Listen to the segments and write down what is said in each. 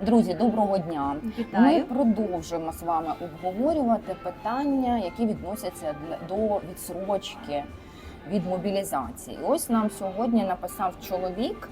Друзі, доброго дня. Ми продовжуємо з вами обговорювати питання, які відносяться до відсрочки від мобілізації. Ось нам сьогодні написав чоловік.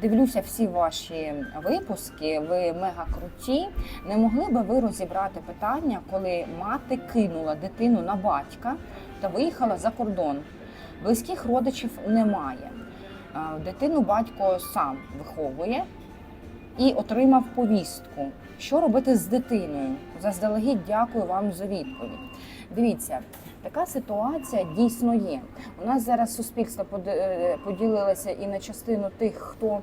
Дивлюся всі ваші випуски, ви мега круті. Не могли би ви розібрати питання, коли мати кинула дитину на батька та виїхала за кордон? Близьких родичів немає. Дитину батько сам виховує і отримав повістку. Що робити з дитиною? Заздалегідь дякую вам за відповідь. Дивіться, така ситуація дійсно є. У нас зараз суспільство е, поділилося і на частину тих, хто.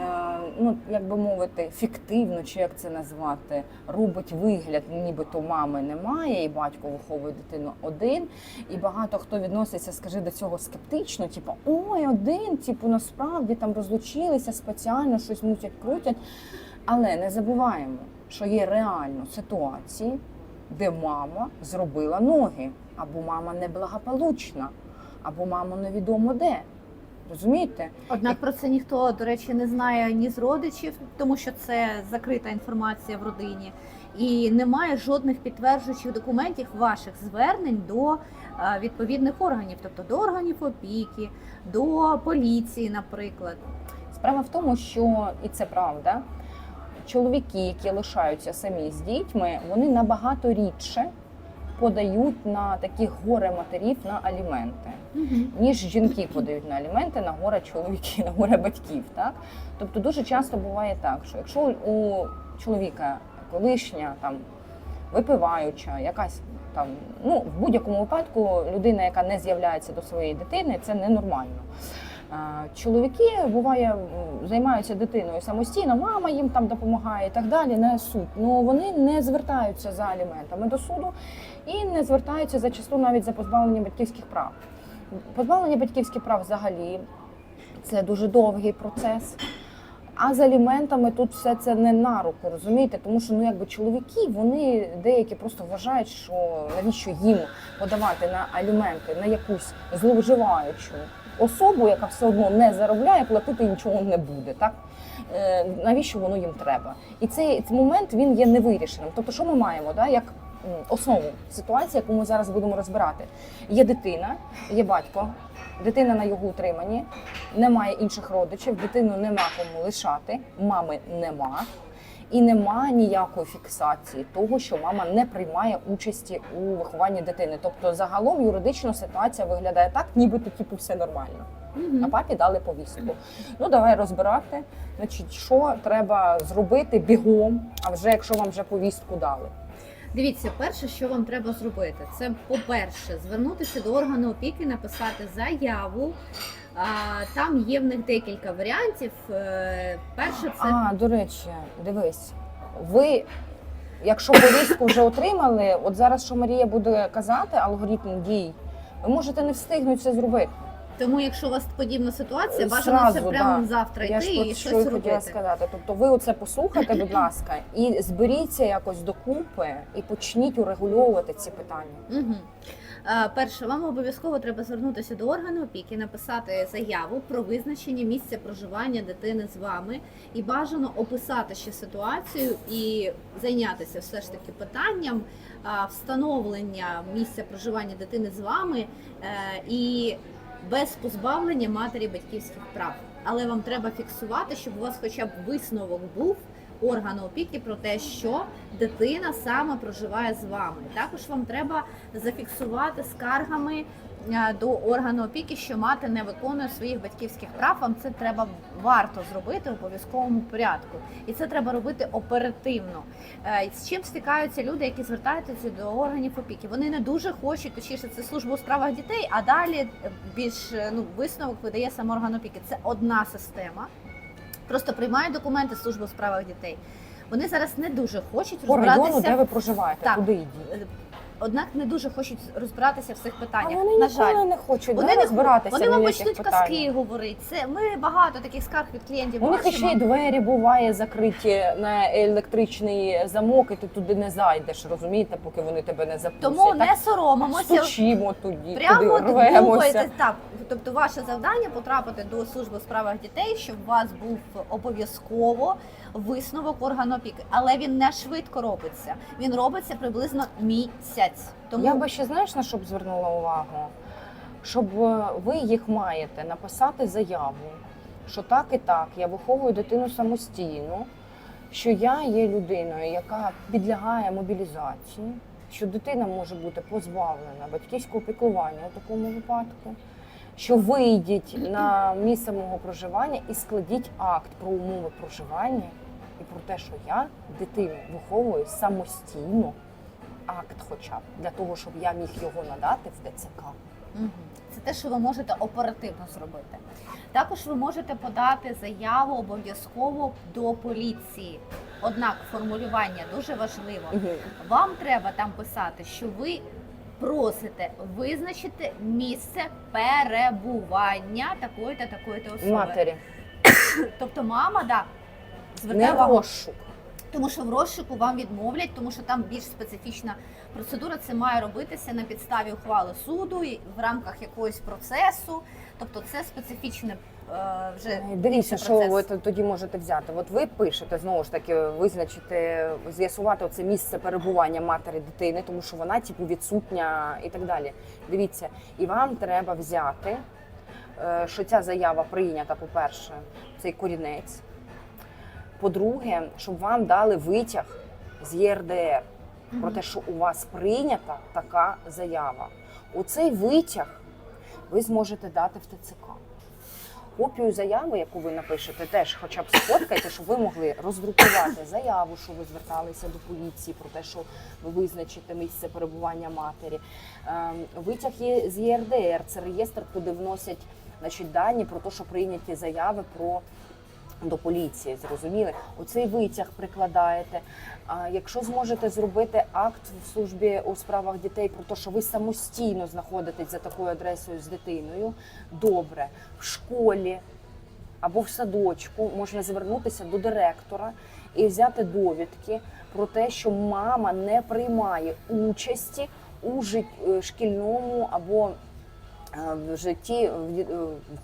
Е, Ну, як би мовити, фіктивно, чи як це назвати, робить вигляд, нібито мами немає, і батько виховує дитину один. І багато хто відноситься, скажи, до цього скептично, типу, ой, один, типу, насправді там розлучилися спеціально, щось мусять крутять. Але не забуваємо, що є реально ситуації, де мама зробила ноги, або мама неблагополучна, або мама невідомо де. Розумієте? Однак про це ніхто, до речі, не знає ні з родичів, тому що це закрита інформація в родині, і немає жодних підтверджуючих документів ваших звернень до е, відповідних органів, тобто до органів опіки, до поліції, наприклад. Справа в тому, що і це правда. Чоловіки, які лишаються самі з дітьми, вони набагато рідше подають на таких горе матерів на аліменти. ніж жінки подають на аліменти на горе чоловіків, на горе батьків. Так? Тобто дуже часто буває так, що якщо у чоловіка колишня там випиваюча, якась там, ну в будь-якому випадку людина, яка не з'являється до своєї дитини, це ненормально. Чоловіки буває займаються дитиною самостійно, мама їм там допомагає і так далі. Не суд. Ну вони не звертаються за аліментами до суду і не звертаються зачасту навіть за позбавлення батьківських прав. Позбавлення батьківських прав взагалі це дуже довгий процес. А з аліментами тут все це не на руку, розумієте? Тому що ну якби чоловіки, вони деякі просто вважають, що навіщо їм подавати на аліменти на якусь зловживаючу особу, яка все одно не заробляє, платити нічого не буде. Так Е, навіщо воно їм треба? І цей, момент він є невирішеним. Тобто, що ми маємо, да, як основу ситуації, яку ми зараз будемо розбирати. Є дитина, є батько, дитина на його утриманні, немає інших родичів, дитину нема кому лишати, мами нема. І нема ніякої фіксації того, що мама не приймає участі у вихованні дитини. Тобто, загалом юридично ситуація виглядає так, нібито типу все нормально. А папі дали повістку. Ну давай розбирати. Значить, що треба зробити бігом, а вже якщо вам вже повістку дали. Дивіться, перше, що вам треба зробити, це по-перше, звернутися до органу опіки, написати заяву. Там є в них декілька варіантів. Е, Перше, це А, до речі, дивись, ви, якщо повістку вже отримали, от зараз, що Марія буде казати, алгоритм дій, ви можете не встигнути це зробити. Тому, якщо у вас подібна ситуація, Е, бажано це зразу, прямо да. завтра Я йти ж і от що щось й хотіла робити. сказати. Тобто ви оце послухайте, будь ласка, і зберіться якось докупи і почніть урегульовувати ці питання. Угу. Перше, вам обов'язково треба звернутися до органу опіки, написати заяву про визначення місця проживання дитини з вами і бажано описати ще ситуацію і зайнятися все ж таки питанням а, встановлення місця проживання дитини з вами е, і без позбавлення матері батьківських прав. Але вам треба фіксувати, щоб у вас хоча б висновок був органу опіки про те, що дитина саме проживає з вами. Також вам треба зафіксувати скаргами до органу опіки, що мати не виконує своїх батьківських прав. Вам це треба варто зробити в обов'язковому порядку, і це треба робити оперативно. Е, З чим стикаються люди, які звертаються до органів опіки? Вони не дуже хочуть, точніше, це служба у справах дітей, а далі е, більш е, ну висновок видає сам орган опіки. Це одна система. Просто приймають документи служби у справах дітей. Вони зараз не дуже хочуть По району, де ви проживаєте, Так. туди йдіть. Однак не дуже хочуть розбиратися в цих А питаннях. вони На ніколи жаль, не хочуть вони да, розбиратися. вони вам почнуть казки говорити. Це ми багато таких скарг від клієнтів. У них ще й двері буває закриті на електричний замок, і ти туди не зайдеш, розумієте, поки вони тебе не запустять. Тому Так не соромимося. стучимо тоді, Прямо туди рвемося. так. Тобто, ваше завдання потрапити до служби у справах дітей, щоб у вас був обов'язково висновок органу опіки, але він не швидко робиться. Він робиться приблизно місяць. Тому Я би ще знаєш на що б звернула увагу? Щоб е, ви їх маєте написати заяву, що так і так, я виховую дитину самостійно, що я є людиною, яка підлягає мобілізації, що дитина може бути позбавлена батьківського піклування у такому випадку. Що вийдіть на місце мого проживання і складіть акт про умови проживання і про те, що я дитину виховую самостійно, акт хоча б для того, щоб я міг його надати в. Мгм. Це те, що ви можете оперативно зробити. Також ви можете подати заяву обов'язково до поліції. Однак формулювання дуже важливо. Вам треба там писати, що ви просите визначити місце перебування такої та такої та особи. Матері Тобто мама, да, звертає не вам. розшук. тому що в розшуку вам відмовлять, тому що там більш специфічна процедура. Це має робитися на підставі ухвали суду і в рамках якогось процесу. Тобто це специфічне е, вже Е, Дивіться, інший що процес. ви т- тоді можете взяти. От ви пишете знову ж таки, визначити, з'ясувати оце місце перебування матері дитини, тому що вона типу відсутня і так далі. Дивіться, і вам треба взяти, е, що ця заява прийнята, по-перше, цей корінець. По-друге, щоб вам дали витяг з ЄРДР про те, що у вас прийнята така заява. Оцей витяг ви зможете дати в ТЦК. Копію заяви, яку ви напишете, теж хоча б сфоткайте, щоб ви могли роздрукувати заяву, що ви зверталися до поліції про те, що ви визначите місце перебування матері. Ем, Витяг є з ЄРДР, це реєстр, куди вносять значить, дані про те, що прийняті заяви про. До поліції, зрозуміли? Оцей витяг прикладаєте. А якщо зможете зробити акт в службі у справах дітей про те, що ви самостійно знаходитесь за такою адресою з дитиною, добре, в школі або в садочку можна звернутися до директора і взяти довідки про те, що мама не приймає участі у е, шкільному або в житті в е,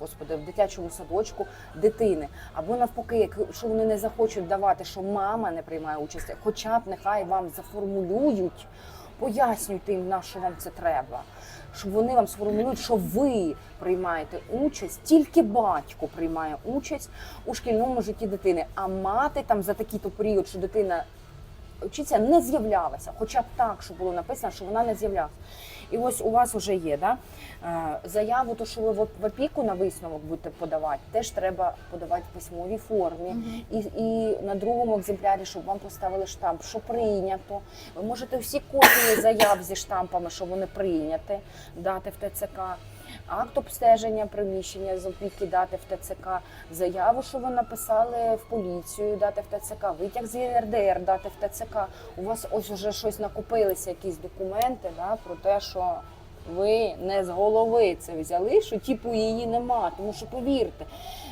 господи, в дитячому садочку дитини. Або навпаки, якщо вони не захочуть давати, що мама не приймає участь, хоча б нехай вам заформулюють, пояснюйте їм, на що вам це треба. Щоб вони вам сформулюють, що ви приймаєте участь, тільки батько приймає участь у шкільному житті дитини, а мати там за такий-то період, що дитина вчиться, не з'являлася, хоча б так, щоб було написано, що вона не з'являлася. І ось у вас вже є да? е, заяву, то що ви в опіку на висновок будете подавати, теж треба подавати в письмовій формі. Мгм. І, і на другому екземплярі, щоб вам поставили штамп, що прийнято. Ви можете всі копії заяв зі штампами, що вони прийняті, дати в ТЦК. Акт обстеження приміщення з опіки дати в ТЦК, заяву, що ви написали в поліцію, дати в ТЦК, витяг з ЄРДР дати в ТЦК. У вас ось уже щось накопилися, якісь документи да, про те, що ви не з голови це взяли, що типу її нема. Тому що повірте,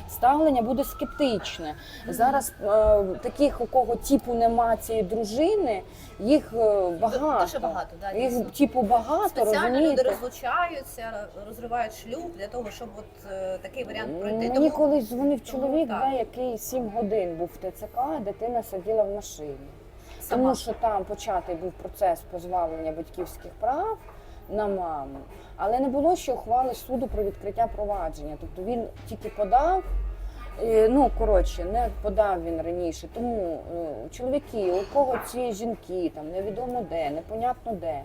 ставлення буде скептичне. Зараз е, таких, у кого типу нема цієї дружини, їх е, багато. Дуже багато, да, дійсно. їх типу багато, Спеціально люди розумієте? розлучаються, розривають шлюб для того, щоб от е, такий варіант пройти. Мені колись дзвонив тому чоловік, так. да, який 7 годин був в ТЦК, а дитина сиділа в машині. сама. Тому що там початий був процес позбавлення батьківських прав на маму, але не було ще ухвали суду про відкриття провадження. Тобто він тільки подав. Ну, коротше, не подав він раніше. Тому е, чоловіки, у кого ці жінки, там невідомо де, непонятно де.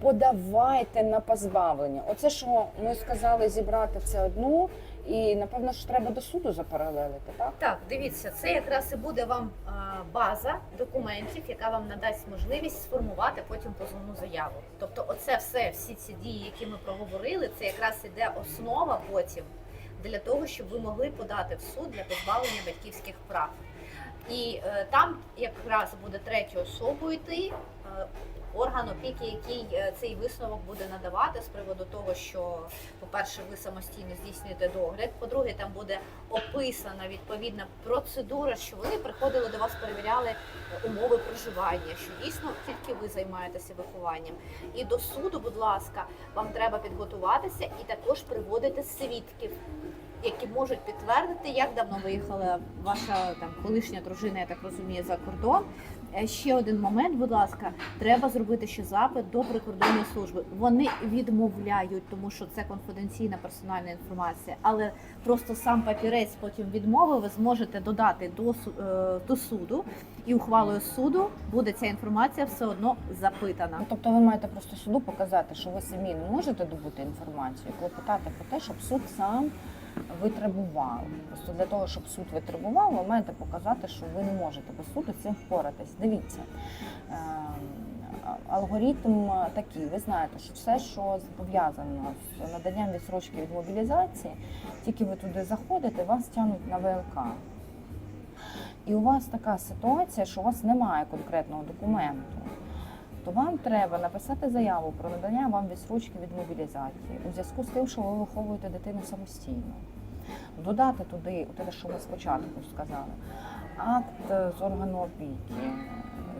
Подавайте на позбавлення. Оце, що ми сказали зібрати це одну, і напевно що треба до суду запаралелити, так? Так, дивіться, це якраз і буде вам база документів, яка вам надасть можливість сформувати потім позовну заяву. Тобто, оце все, всі ці дії, які ми проговорили, це якраз іде основа потім для того, щоб ви могли подати в суд для позбавлення батьківських прав. І е, там якраз буде третю особу йти. е, Орган опіки, який е, цей висновок буде надавати з приводу того, що, по-перше, ви самостійно здійснюєте догляд. По-друге, там буде описана відповідна процедура, що вони приходили до вас, перевіряли е, умови проживання, що дійсно тільки ви займаєтеся вихованням. І до суду, будь ласка, вам треба підготуватися і також приводити свідків. які можуть підтвердити, як давно виїхала ваша там колишня дружина, я так розумію, за кордон. Е, Ще один момент, будь ласка, треба зробити ще запит до прикордонної служби. Вони відмовляють, тому що це конфіденційна персональна інформація, але просто сам папірець потім відмови ви зможете додати до, е, до суду, і ухвалою суду буде ця інформація все одно запитана. Ну, тобто ви маєте просто суду показати, що ви самі не можете добути інформацію, клопотати про те, щоб суд сам витребував. Просто для того, щоб суд витребував, ви маєте показати, що ви не можете без суду цим впоратись. Дивіться. ем, Алгоритм такий, ви знаєте, що все, що пов'язано з наданням відсрочки від мобілізації, тільки ви туди заходите, вас тягнуть на ВЛК. І у вас така ситуація, що у вас немає конкретного документу, то вам треба написати заяву про надання вам відсрочки від мобілізації у зв'язку з тим, що ви виховуєте дитину самостійно. Додати туди, те, що ви спочатку сказали, акт е, з органу опіки,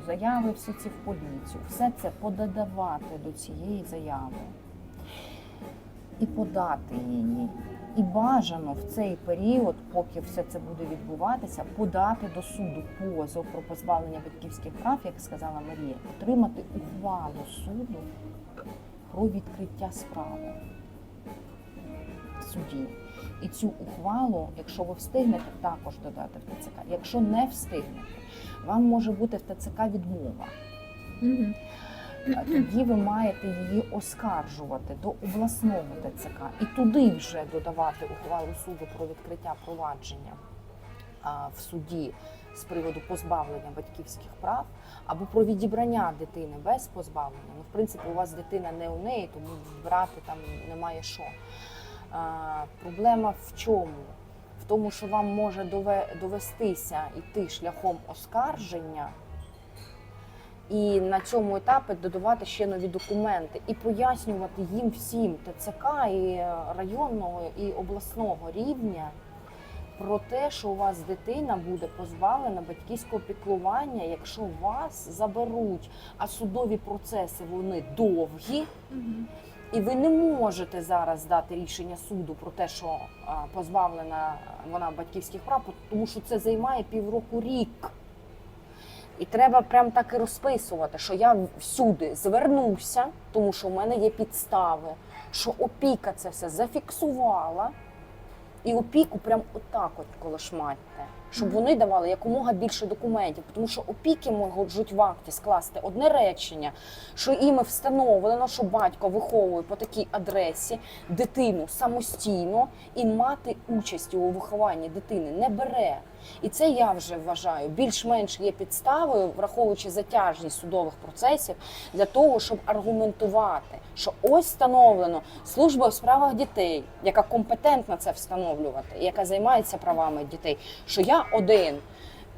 заяви всі ці в поліцію, все це пододавати до цієї заяви і подати її. І бажано в цей період, поки все це буде відбуватися, подати до суду позов про позбавлення батьківських прав, як сказала Марія, отримати ухвалу суду про відкриття справи в суді. І цю ухвалу, якщо ви встигнете, також додати в ТЦК. Якщо не встигнете, вам може бути в ТЦК відмова. Мгм. Тоді ви маєте її оскаржувати до обласного ТЦК і туди вже додавати ухвалу суду про відкриття провадження в суді з приводу позбавлення батьківських прав або про відібрання дитини без позбавлення. Ну, в принципі, у вас дитина не у неї, тому брати там немає що. А, проблема в чому? В тому, що вам може дове- довестися йти шляхом оскарження і на цьому етапі додавати ще нові документи і пояснювати їм всім ТЦК і е, районного і обласного рівня про те, що у вас дитина буде позбавлена батьківського піклування, якщо вас заберуть, а судові процеси вони довгі. І ви не можете зараз дати рішення суду про те, що позбавлена вона батьківських прав, тому що це займає півроку рік. І треба прям так і розписувати, що я всюди звернуся, тому що в мене є підстави, що опіка це все зафіксувала, і опіку прям отак от колошматьте, щоб вони давали якомога більше документів, тому що опіки можуть в акті скласти одне речення, що іми встановлено, що батько виховує по такій адресі дитину самостійно і мати участь у вихованні дитини не бере. І це я вже вважаю більш-менш є підставою, враховуючи затяжність судових процесів, для того, щоб аргументувати, що ось встановлено служба у справах дітей, яка компетентна це встановлювати, яка займається правами дітей, що я один.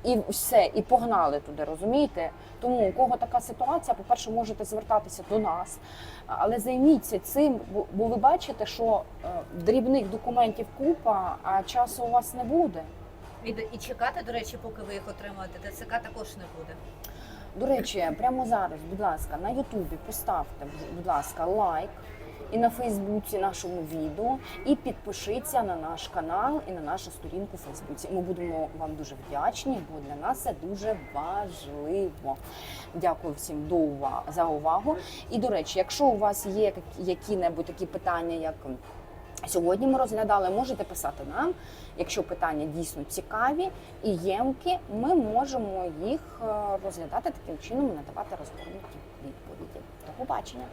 І все, і погнали туди, розумієте? Тому у кого така ситуація, по-перше, можете звертатися до нас, але займіться цим, бо, бо ви бачите, що е, дрібних документів купа, а часу у вас не буде. І, і чекати, до речі, поки ви їх отримаєте, ТЦК також не буде. До речі, прямо зараз, будь ласка, на Ютубі поставте, будь ласка, лайк і на Фейсбуці нашому відео, і підпишіться на наш канал і на нашу сторінку в Фейсбуці. Ми будемо вам дуже вдячні, бо для нас це дуже важливо. Дякую всім до ува- за увагу. І до речі, якщо у вас є які-небудь такі питання, як Сьогодні ми розглядали, можете писати нам, якщо питання дійсно цікаві і ємкі, ми можемо їх е, розглядати таким чином надавати розгорнуті відповіді. До побачення.